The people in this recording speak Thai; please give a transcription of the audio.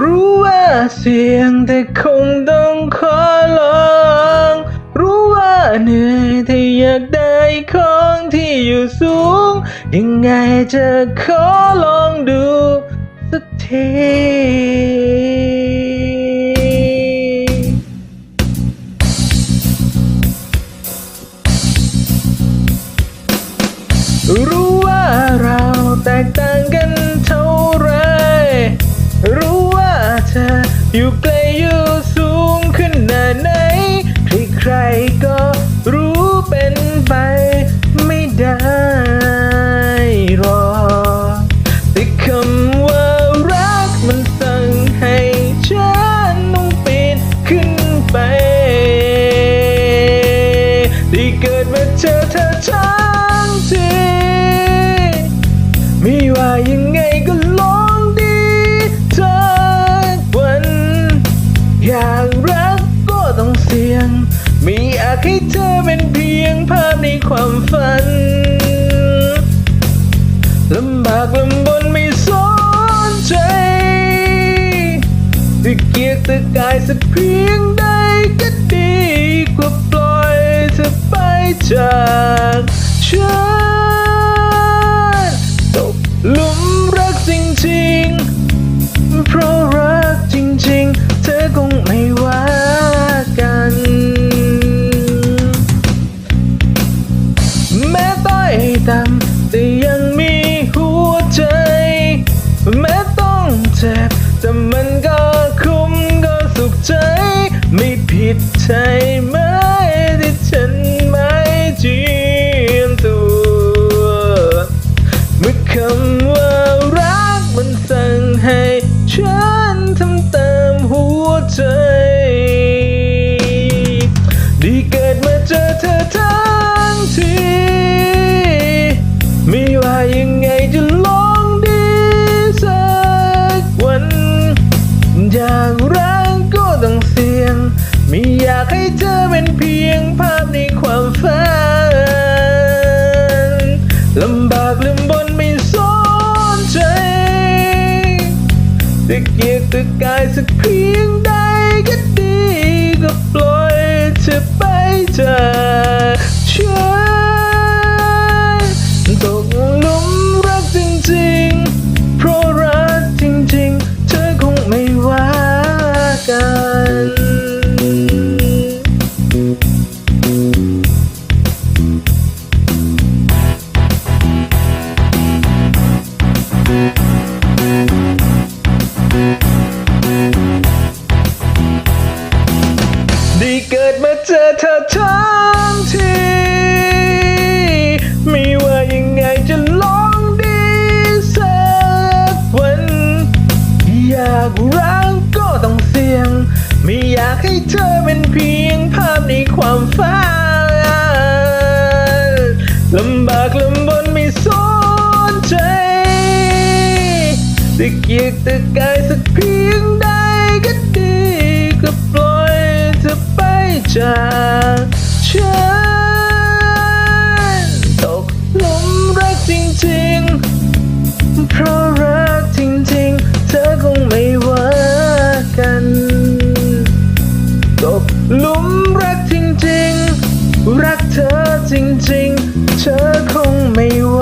รู้ว่าเสี่ยงแต่คงต้องขอลอง รู้ว่าเหนื่อยแต่อยากได้ของที่อยู่สูง ยังไงจะขอลองดูสักทีรู้ว่าเราแตกต่าง อยู่ไกลอยู่สูงขนาดไหน ใครๆก็รู้เป็นไปไม่ได้หรอกแต่คำว่ารักมันสั่งให้ฉันต้องปีนขึ้นไปที่เกิดมาเจอเธอทั้งทีไม่ว่ายังไงากให้เธอเป็นเพียงภาพในความฝันลำบากลำบนไม่สนใจตะเกียกตะกายสักเพียงใดก็ดีกว่าปล่อยเธอไปจากฉัน ต่ำแต่ยังมีหัวใจ แม้ต้องเจ็บ แต่มันก็คุ้มก็สุขใจ ไม่ผิดใช่ไหม ต้องเสี่ยง ไม่อยากให้เธอเป็นเพียงภาพในความฝันลำบากลำบนไม่สนใจจะเกียกตะกายสักเพียงใดก็ดีก็ปล่อยเธอไปจากฉันตกลุม ได้เกิดมาเจอเธอทั้งทีไม่ว่ายังไงจะลองดีสักวัน อยากรักก็ต้องเสี่ยง ไม่อยากให้เธอเป็นเพียงภาพในความฝันลำบากลำบนไม่สนใจจะเกียกตะกายสักเพียงใดก็ดีก็ปล่อย ไปจากฉันตกหลุมรักจริงๆ เพราะรักจริงๆ เธอคงไม่ว่ากันตกหลุมรักจริงๆ รักเธอจริงๆ เธอคงไม่ว